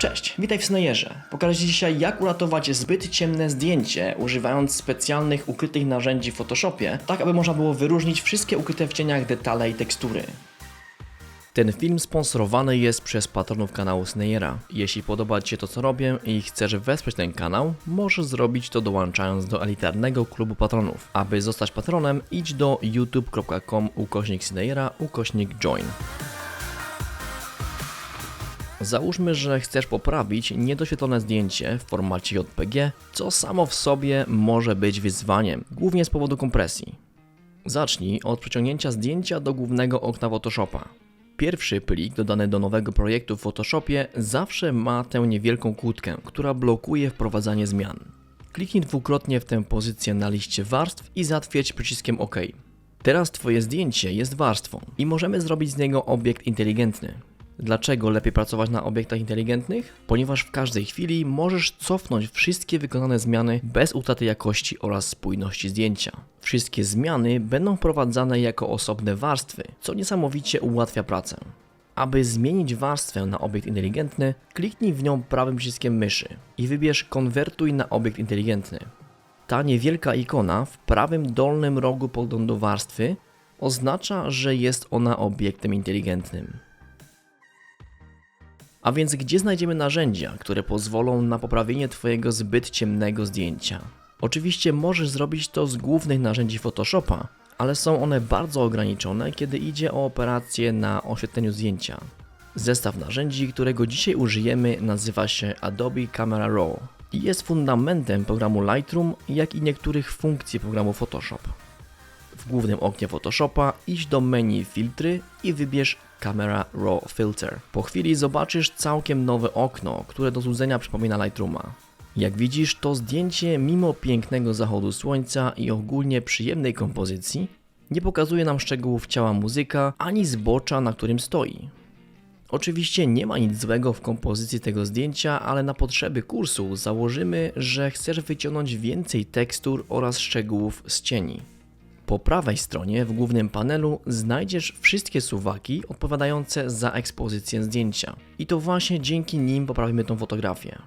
Cześć, witaj w Snayerze. Pokażę Ci dzisiaj jak uratować zbyt ciemne zdjęcie używając specjalnych ukrytych narzędzi w Photoshopie, tak aby można było wyróżnić wszystkie ukryte w cieniach detale i tekstury. Ten film sponsorowany jest przez patronów kanału Snayera. Jeśli podoba Ci się to co robię i chcesz wesprzeć ten kanał, możesz zrobić to dołączając do elitarnego klubu patronów. Aby zostać patronem, idź do youtube.com ukośnik Snayera ukośnik join. Załóżmy, że chcesz poprawić niedoświetlone zdjęcie w formacie JPG, co samo w sobie może być wyzwaniem, głównie z powodu kompresji. Zacznij od przeciągnięcia zdjęcia do głównego okna Photoshopa. Pierwszy plik dodany do nowego projektu w Photoshopie zawsze ma tę niewielką kłódkę, która blokuje wprowadzanie zmian. Kliknij dwukrotnie w tę pozycję na liście warstw i zatwierdź przyciskiem OK. Teraz Twoje zdjęcie jest warstwą i możemy zrobić z niego obiekt inteligentny. Dlaczego lepiej pracować na obiektach inteligentnych? Ponieważ w każdej chwili możesz cofnąć wszystkie wykonane zmiany bez utraty jakości oraz spójności zdjęcia. Wszystkie zmiany będą wprowadzane jako osobne warstwy, co niesamowicie ułatwia pracę. Aby zmienić warstwę na obiekt inteligentny, kliknij w nią prawym przyciskiem myszy i wybierz konwertuj na obiekt inteligentny. Ta niewielka ikona w prawym dolnym rogu podglądu warstwy oznacza, że jest ona obiektem inteligentnym. A więc gdzie znajdziemy narzędzia, które pozwolą na poprawienie Twojego zbyt ciemnego zdjęcia? Oczywiście możesz zrobić to z głównych narzędzi Photoshopa, ale są one bardzo ograniczone, kiedy idzie o operacje na oświetleniu zdjęcia. Zestaw narzędzi, którego dzisiaj użyjemy, nazywa się Adobe Camera Raw i jest fundamentem programu Lightroom, jak i niektórych funkcji programu Photoshop. W głównym oknie Photoshopa idź do menu Filtry i wybierz Camera Raw Filter. Po chwili zobaczysz całkiem nowe okno, które do złudzenia przypomina Lightrooma. Jak widzisz, to zdjęcie mimo pięknego zachodu słońca i ogólnie przyjemnej kompozycji nie pokazuje nam szczegółów ciała muzyka ani zbocza, na którym stoi. Oczywiście nie ma nic złego w kompozycji tego zdjęcia, ale na potrzeby kursu założymy, że chcesz wyciągnąć więcej tekstur oraz szczegółów z cieni. Po prawej stronie w głównym panelu znajdziesz wszystkie suwaki odpowiadające za ekspozycję zdjęcia. I to właśnie dzięki nim poprawimy tą fotografię.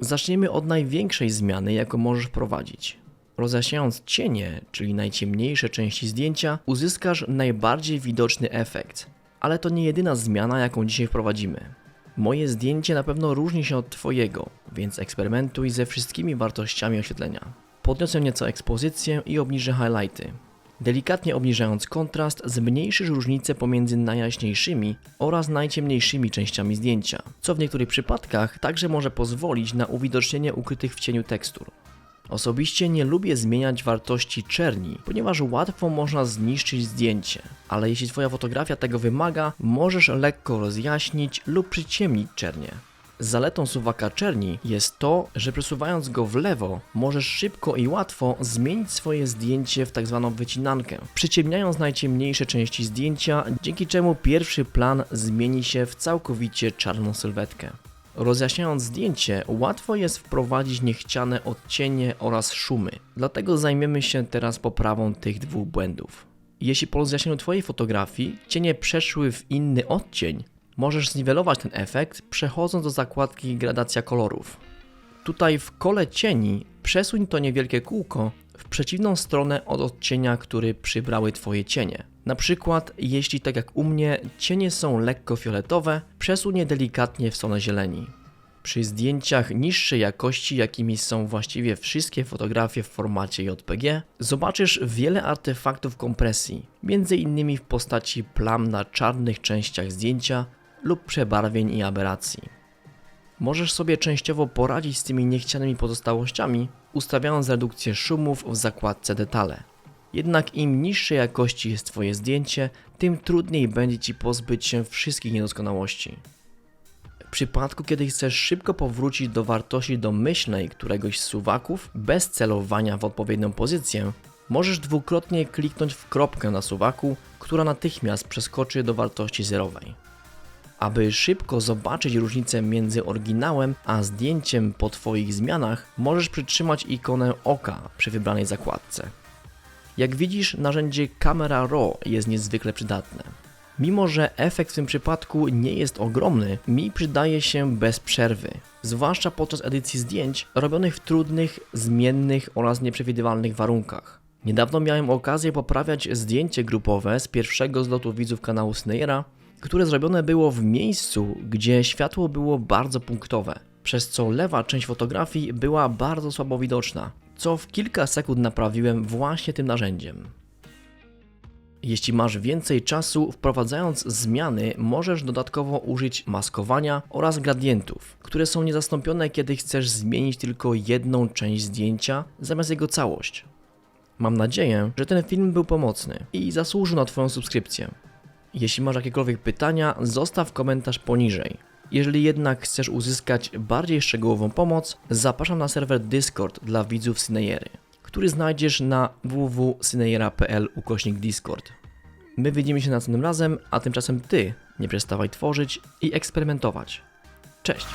Zaczniemy od największej zmiany, jaką możesz wprowadzić. Rozjaśniając cienie, czyli najciemniejsze części zdjęcia, uzyskasz najbardziej widoczny efekt. Ale to nie jedyna zmiana, jaką dzisiaj wprowadzimy. Moje zdjęcie na pewno różni się od Twojego, więc eksperymentuj ze wszystkimi wartościami oświetlenia. Podniosę nieco ekspozycję i obniżę highlighty. Delikatnie obniżając kontrast, zmniejszysz różnicę pomiędzy najjaśniejszymi oraz najciemniejszymi częściami zdjęcia, co w niektórych przypadkach także może pozwolić na uwidocznienie ukrytych w cieniu tekstur. Osobiście nie lubię zmieniać wartości czerni, ponieważ łatwo można zniszczyć zdjęcie, ale jeśli Twoja fotografia tego wymaga, możesz lekko rozjaśnić lub przyciemnić czernie. Zaletą suwaka czerni jest to, że przesuwając go w lewo, możesz szybko i łatwo zmienić swoje zdjęcie w tak zwaną wycinankę, przyciemniając najciemniejsze części zdjęcia, dzięki czemu pierwszy plan zmieni się w całkowicie czarną sylwetkę. Rozjaśniając zdjęcie, łatwo jest wprowadzić niechciane odcienie oraz szumy, dlatego zajmiemy się teraz poprawą tych dwóch błędów. Jeśli po rozjaśnieniu Twojej fotografii cienie przeszły w inny odcień, możesz zniwelować ten efekt przechodząc do zakładki gradacja kolorów. Tutaj w kole cieni przesuń to niewielkie kółko w przeciwną stronę od odcienia, który przybrały Twoje cienie. Na przykład, jeśli tak jak u mnie cienie są lekko fioletowe, przesuń je delikatnie w stronę zieleni. Przy zdjęciach niższej jakości, jakimi są właściwie wszystkie fotografie w formacie JPG, zobaczysz wiele artefaktów kompresji, m.in. w postaci plam na czarnych częściach zdjęcia lub przebarwień i aberracji. Możesz sobie częściowo poradzić z tymi niechcianymi pozostałościami, ustawiając redukcję szumów w zakładce detale. Jednak im niższej jakości jest Twoje zdjęcie, tym trudniej będzie Ci pozbyć się wszystkich niedoskonałości. W przypadku, kiedy chcesz szybko powrócić do wartości domyślnej któregoś z suwaków bez celowania w odpowiednią pozycję, możesz dwukrotnie kliknąć w kropkę na suwaku, która natychmiast przeskoczy do wartości zerowej. Aby szybko zobaczyć różnicę między oryginałem a zdjęciem po Twoich zmianach, możesz przytrzymać ikonę oka przy wybranej zakładce. Jak widzisz, narzędzie Camera Raw jest niezwykle przydatne. Mimo, że efekt w tym przypadku nie jest ogromny, mi przydaje się bez przerwy. Zwłaszcza podczas edycji zdjęć robionych w trudnych, zmiennych oraz nieprzewidywalnych warunkach. Niedawno miałem okazję poprawiać zdjęcie grupowe z pierwszego zlotu widzów kanału Snayera, które zrobione było w miejscu, gdzie światło było bardzo punktowe, przez co lewa część fotografii była bardzo słabo widoczna, co w kilka sekund naprawiłem właśnie tym narzędziem. Jeśli masz więcej czasu, wprowadzając zmiany, możesz dodatkowo użyć maskowania oraz gradientów, które są niezastąpione, kiedy chcesz zmienić tylko jedną część zdjęcia zamiast jego całość. Mam nadzieję, że ten film był pomocny i zasłużył na Twoją subskrypcję. Jeśli masz jakiekolwiek pytania, zostaw komentarz poniżej. Jeżeli jednak chcesz uzyskać bardziej szczegółową pomoc, zapraszam na serwer Discord dla widzów Synejery, który znajdziesz na www.synejera.pl ukośnik Discord. My widzimy się następnym razem, a tymczasem Ty nie przestawaj tworzyć i eksperymentować. Cześć!